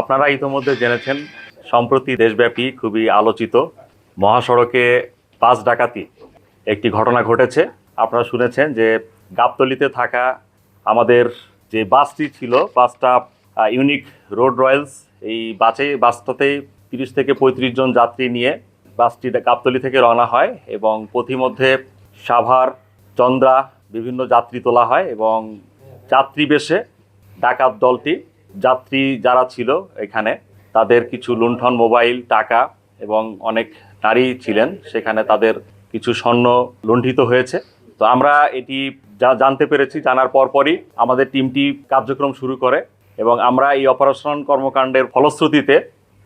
আপনারা ইতোমধ্যে জেনেছেন, সম্প্রতি দেশব্যাপী খুবই আলোচিত মহাসড়কে বাস ডাকাতি একটি ঘটনা ঘটেছে। আপনারা শুনেছেন যে গাবতলিতে থাকা আমাদের যে বাসটি ছিল, বাসটা ইউনিক রোড রয়্যালস এই বাসে বাসটাতেই তিরিশ থেকে পঁয়ত্রিশ জন যাত্রী নিয়ে বাসটি গাবতলি থেকে রওনা হয় এবং পথিমধ্যে সাভার, চন্দ্রা বিভিন্ন যাত্রী তোলা হয় এবং যাত্রী বেশে ডাকাত দলটি যাত্রী যারা ছিল এখানে, তাদের কিছু লুণ্ঠন মোবাইল, টাকা এবং অনেক নারী ছিলেন। সেখানে তাদের কিছু স্বর্ণ লুণ্ঠিত হয়েছে। তো আমরা এটি যা জানতে পেরেছি, জানার পরপরই আমাদের টিমটি কার্যক্রম শুরু করে এবং আমরা এই অপারেশন কর্মকাণ্ডের ফলশ্রুতিতে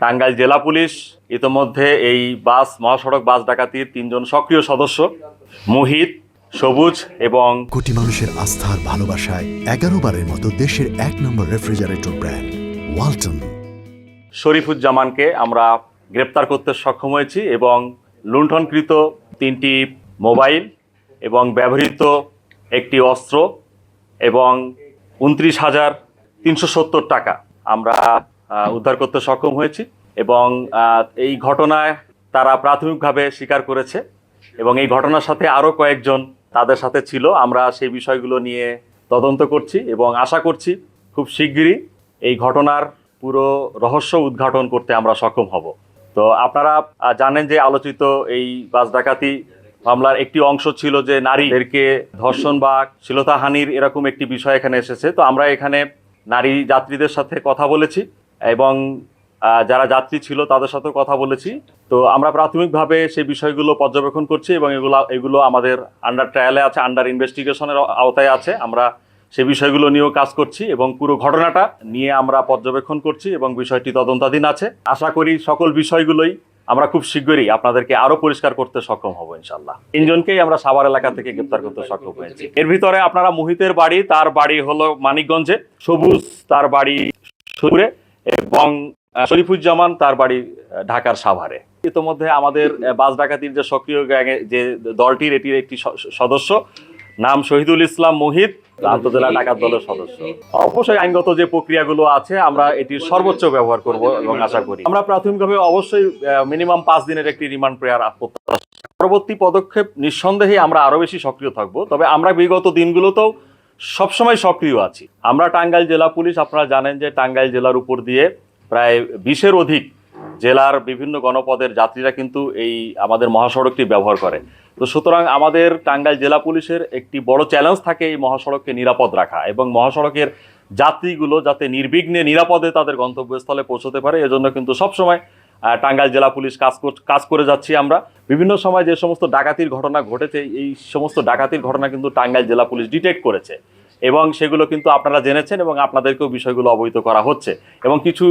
টাঙ্গাইল জেলা পুলিশ, ইতোমধ্যে এই বাস, মহাসড়ক বাস ডাকাতির তিনজন সক্রিয় সদস্য, মুহিত সবুজ এবং কোটি মানুষের আস্থার ভালোবাসায় এগারো বারের মতো দেশের এক নম্বর রেফ্রিজারেটর ব্র্যান্ড ওয়ালটন। শরীফুজ্জামানকে আমরা গ্রেপ্তার করতে সক্ষম হয়েছি এবং লুণ্ঠনকৃত তিনটি মোবাইল এবং ব্যবহৃত একটি অস্ত্র এবং উনত্রিশ হাজার তিনশো সত্তর টাকা আমরা উদ্ধার করতে সক্ষম হয়েছি এবং এই ঘটনায় তারা প্রাথমিকভাবে স্বীকার করেছে এবং এই ঘটনার সাথে আরও কয়েকজন তাদের সাথে ছিল। আমরা সেই বিষয়গুলো নিয়ে তদন্ত করছি এবং আশা করছি খুব শিগগিরই এই ঘটনার পুরো রহস্য উদ্ঘাটন করতে আমরা সক্ষম হব। তো আপনারা জানেন যে আলোচিত এই বাস ডাকাতি মামলার একটি অংশ ছিল যে নারীদেরকে ধর্ষণ বা শ্লীলতাহানির এরকম একটি বিষয় এখানে এসেছে। তো আমরা এখানে নারী যাত্রীদের সাথে কথা বলেছি এবং যারা যাত্রী ছিল তাদের সাথে কথা বলেছি। তো আমরা প্রাথমিকভাবে সেই বিষয়গুলো পর্যবেক্ষণ করছি এবং এগুলো এগুলো আমাদের আন্ডার ট্রায়ালে আছে আন্ডার ইনভেস্টিগেশনের আওতায় আছে। আমরা সে বিষয়গুলো নিয়েও কাজ করছি এবং পুরো ঘটনাটা নিয়ে আমরা পর্যবেক্ষণ করছি এবং বিষয়টি তদন্তাধীন আছে। আশা করি সকল বিষয়গুলোই আমরা খুব শীঘ্রই আপনাদেরকে আরও পরিষ্কার করতে সক্ষম হব, ইনশাল্লাহ। তিনজনকেই আমরা সাভার এলাকা থেকে গ্রেপ্তার করতে সক্ষম হয়েছি। এর ভিতরে আপনারা মুহিতের বাড়ি, তার বাড়ি হলো মানিকগঞ্জে। সবুজ তার বাড়ি সুরে এবং শরীফুজ্জামান তার বাড়ি ঢাকার সাভারে। ইতোমধ্যে আমাদের বাস ডাকাতির যে সক্রিয় গ্যাংয়ে যে দলটির, এটির একটি সদস্য, নাম শহীদুল ইসলাম মোহিত, আন্তজেলা ডাকাত দলের সদস্য। অবশ্যই আইনগত যে প্রক্রিয়াগুলো আছে, আমরা এটির সর্বোচ্চ ব্যবহার করব এবং আশা করি। আমরা প্রাথমিকভাবে অবশ্যই মিনিমাম পাঁচ দিনের একটি রিমান্ড প্রেয়ার প্রত্যাশা পরবর্তী পদক্ষেপ নিঃসন্দেহে আমরা আরও বেশি সক্রিয় থাকব। তবে আমরা বিগত দিনগুলোতেও সবসময় সক্রিয় আছি। আমরা টাঙ্গাইল জেলা পুলিশ, আপনারা জানেন যে টাঙ্গাইল জেলার উপর দিয়ে প্রায় বিশের অধিক জেলার বিভিন্ন গণপদের যাত্রীরা কিন্তু এই আমাদের মহাসড়কটি ব্যবহার করে। তো সুতরাং আমাদের টাঙ্গাইল জেলা পুলিশের একটি বড় চ্যালেঞ্জ থাকে এই মহাসড়ককে নিরাপদ রাখা এবং মহাসড়কের যাত্রীগুলো যাতে নির্বিঘ্নে নিরাপদে তাদের গন্তব্যস্থলে পৌঁছতে পারে, এজন্য কিন্তু সবসময় টাঙ্গাইল জেলা পুলিশ কাজ কাজ করে যাচ্ছি আমরা। বিভিন্ন সময় যে সমস্ত ডাকাতির ঘটনা ঘটেছে, এই সমস্ত ডাকাতির ঘটনা কিন্তু টাঙ্গাইল জেলা পুলিশ ডিটেক্ট করেছে। এবং সেগুলো কিন্তু আপনারা জেনেছেন এবং আপনাদেরকেও বিষয়গুলো অবহিত করা হচ্ছে এবং কিছু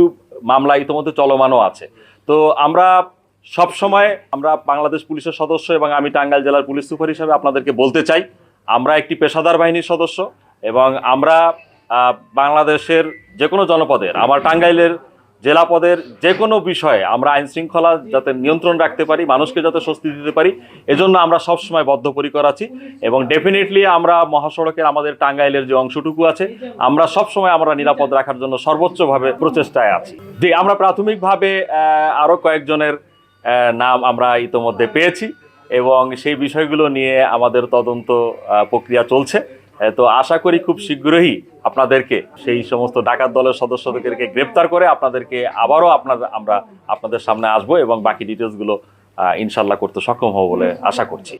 মামলা ইতিমধ্যে চলমানও আছে। তো আমরা সব সময় আমরা বাংলাদেশ পুলিশের সদস্য এবং আমি টাঙ্গাইল জেলার পুলিশ সুপার হিসাবে আপনাদেরকে বলতে চাই, আমরা একটি পেশাদার বাহিনীর সদস্য এবং আমরা বাংলাদেশের যে কোনো জনপদের, আমার টাঙ্গাইলের জেলা পদের যে কোনো বিষয়ে আমরা আইন শৃঙ্খলা যাতে নিয়ন্ত্রণ রাখতে পারি, মানুষকে যাতে স্বস্তি দিতে পারি, এজন্য আমরা সবসময় বদ্ধপরিকর আছি এবং ডেফিনেটলি আমরা মহাসড়কের আমাদের টাঙ্গাইলের যে অংশটুকু আছে, আমরা সবসময় আমরা নিরাপদ রাখার জন্য সর্বোচ্চভাবে প্রচেষ্টায় আছি। যে আমরা প্রাথমিকভাবে আরও কয়েকজনের নাম আমরা ইতোমধ্যে পেয়েছি এবং সেই বিষয়গুলো নিয়ে আমাদের তদন্ত প্রক্রিয়া চলছে। তো আশা করি খুব শীঘ্রই আপনাদেরকে সেই সমস্ত ডাকাত দলের সদস্যদেরকে গ্রেপ্তার করে আপনাদেরকে আবারও আপনার, আমরা আপনাদের সামনে আসব এবং বাকি ডিটেলসগুলো ইনশাল্লাহ করতে সক্ষম হব বলে আশা করছি।